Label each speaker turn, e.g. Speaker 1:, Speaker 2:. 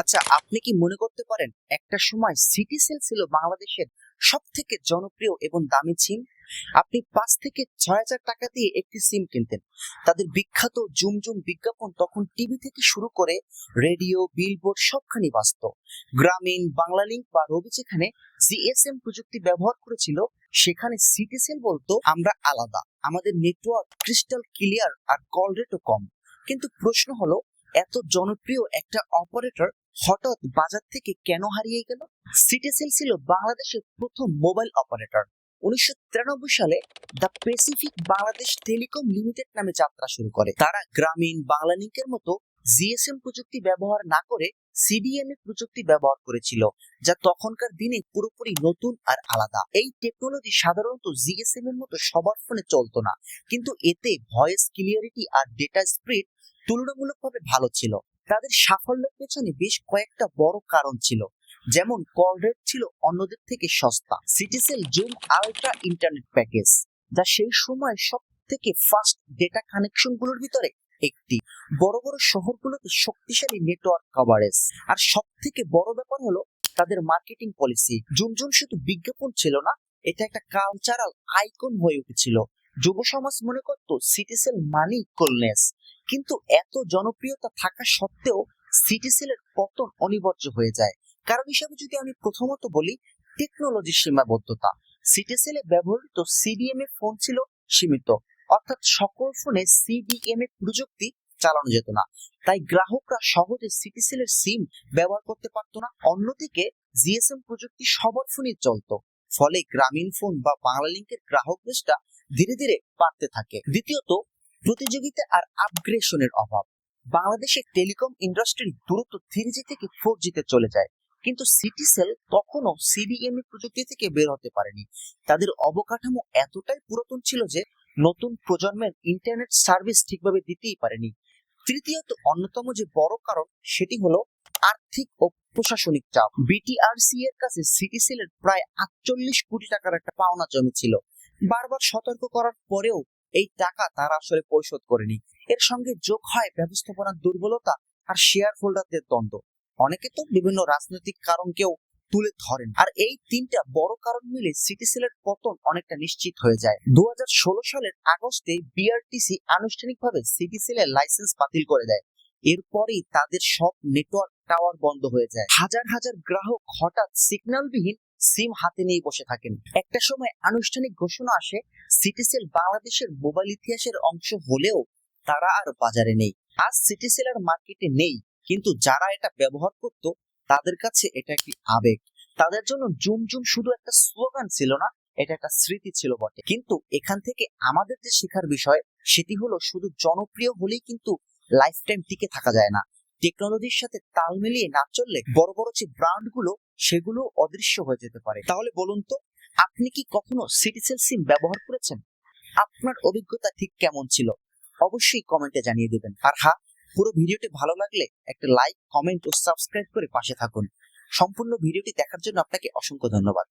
Speaker 1: আচ্ছা আপনি কি মনে করতে পারেন একটা সময় সিটি সেল ছিল বাংলাদেশের সব থেকে জনপ্রিয় এবং দামি সিম? আপনি পাঁচ থেকে ছয় হাজার টাকা দিয়ে একটি সিম কিনতেন। তাদের বিখ্যাত জুম জুম বিজ্ঞাপন তখন টিভি থেকে শুরু করে রেডিও, বিলবোর্ড সবখানি বাঁচত। গ্রামীণ, বাংলালিংক বা রবি যেখানে জিএসএম প্রযুক্তি ব্যবহার করেছিল, সেখানে সিটি সেল বলতো, আমরা আলাদা। আমাদের নেটওয়ার্ক ক্রিস্টাল ক্লিয়ার আর কল রেটও কম। কিন্তু প্রশ্ন হলো, এত জনপ্রিয় একটা অপারেটর হঠাৎ বাজার থেকে কেন হারিয়ে গেল? সিটিসেল ছিল বাংলাদেশের প্রথম মোবাইল অপারেটর উনিশশো তিরানব্বই সালে the Pacific Bangladesh telecom limited নামে যাত্রা শুরু করে। তারা গ্রামীণ বাংলালিংকের মতো জিএসএম প্রযুক্তি ব্যবহার না করে সিডিএমএ প্রযুক্তি ব্যবহার করেছিল, যা তখনকার দিনে পুরোপুরি নতুন আর আলাদা। এই টেকনোলজি সাধারণত জিএসএম এর মতো সবার ফোনে চলতো না, কিন্তু এতে ভয়েস ক্লিয়ারিটি আর ডেটা স্প্রিড তুলনামূলকভাবে ভালো ছিল। তাদের সাফল্যের পেছনে বেশ কয়েকটা বড় কারণ ছিল। যেমন কল রেট ছিল অন্যদের থেকে সস্তা। Citycell zoom ultra internet package যা সেই সময় সব থেকে ফাস্ট ডেটা কানেকশনগুলোর ভিতরে একটি। বড় বড় শহরগুলোতে শক্তিশালী নেটওয়ার্ক কভারেজ আর সব থেকে বড় ব্যাপার হলো তাদের মার্কেটিং পলিসি জুম জুম শুধু বিজ্ঞাপন ছিল না, এটা একটা কালচারাল আইকন হয়ে উঠেছিল। যুব সমাজ মনে করতো সিটিসেল মানি কোলনেস কিন্তু এত জনপ্রিয়তা থাকা সত্ত্বেও সিটিসেলের পতন অনিবার্য হয়ে যায়। কারণ হিসাবে যদি আমি প্রথমত বলি, টেকনোলজির সীমাবদ্ধতা। সিটিসেলে ব্যবহৃত সিডিএমএ ফোন ছিল সীমিত। অর্থাৎ সকল ফোনে সিডিএমএ প্রযুক্তি চালানো যেত না। তাই গ্রাহকরা সহজে সিটিসেলের সিম ব্যবহার করতে পারতো না। অন্যদিকে জিএসএম প্রযুক্তি সবার ফোনে চলত। ফলে গ্রামীণ ফোন বা বাংলালিংকের গ্রাহক বেশটা ধীরে ধীরে বাড়তে থাকে। দ্বিতীয়ত প্রতিযোগিতা আর আপগ্রেশনের অভাব। বাংলাদেশের টেলিকম ইন্ডাস্ট্রি দ্রুত থ্রি জি থেকে ফোর জিতে চলে যায়। কিন্তু সিটি সিটিসেল তখনও সিডিএমএ প্রযুক্তি থেকে বের হতে পারেনি। তাদের অবকাঠামো এতটাই পুরাতন ছিল যে নতুন প্রজন্মের ইন্টারনেট সার্ভিস ঠিকভাবে দিতেই পারেনি। তৃতীয়ত, অন্যতম যে বড় কারণ, সেটি হলো আর্থিক ও প্রশাসনিক চাপ। বিটিআরসি এর কাছে সিটিসেলের প্রায় আটচল্লিশ কোটি টাকার একটা পাওনা জমি ছিল বারবার সতর্ক করার পরেও এই টাকা তারা আসলে পরিশোধ করেনি। এর সঙ্গে যোগ হয় ব্যবস্থাপনার দুর্বলতা আর শেয়ার হোল্ডারদের দ্বন্দ্ব। অনেকে তো বিভিন্ন রাজনৈতিক কারণকেও তুলে ধরেন। আর এই তিনটা বড় কারণ মিলে সিটিসেলের পতন অনেকটা নিশ্চিত হয়ে যায়। দু হাজার ষোলো সালের আগস্টে বিআরটিসি আনুষ্ঠানিকভাবে সিটিসেলের লাইসেন্স বাতিল করে দেয়। এরপরেই তাদের সব নেটওয়ার্ক টাওয়ার বন্ধ হয়ে যায়। হাজার হাজার গ্রাহক হঠাৎ সিগন্যালবিহীন সিম হাতে নিয়ে বসে থাকেন। একটা সময় আনুষ্ঠানিক ঘোষণা আসে সিটিসেল বাংলাদেশের মোবাইল ইতিহাসের অংশ হলেও তারা আর বাজারে নেই। আজ সিটিসেল আর মার্কেটে নেই, কিন্তু যারা এটা ব্যবহার করত, তাদের কাছে এটা একটি আবেগ। তাদের জন্য জুম জুম শুধু একটা স্লোগান ছিল না, এটা একটা স্মৃতি ছিল বটে। কিন্তু এখান থেকে আমাদের যে শেখার বিষয়, সেটি হলো শুধু জনপ্রিয় হলেই কিন্তু লাইফ টাইম টিকে থাকা যায় না। টেকনোলজির সাথে তাল মিলিয়ে না চললে বড় বড় যে ব্র্যান্ডগুলো, সেগুলো অদৃশ্য হয়ে যেতে পারে। তাহলে বলুন তো, আপনি কি কখনো সিটিসেল সিম ব্যবহার করেছেন? আপনার অভিজ্ঞতা ঠিক কেমন ছিল? অবশ্যই কমেন্টে জানিয়ে দেবেন। আর হ্যাঁ পুরো ভিডিওটি ভালো লাগলে একটা লাইক কমেন্ট ও সাবস্ক্রাইব করে পাশে থাকুন। সম্পূর্ণ ভিডিওটি দেখার জন্য আপনাকে অসংখ্য ধন্যবাদ।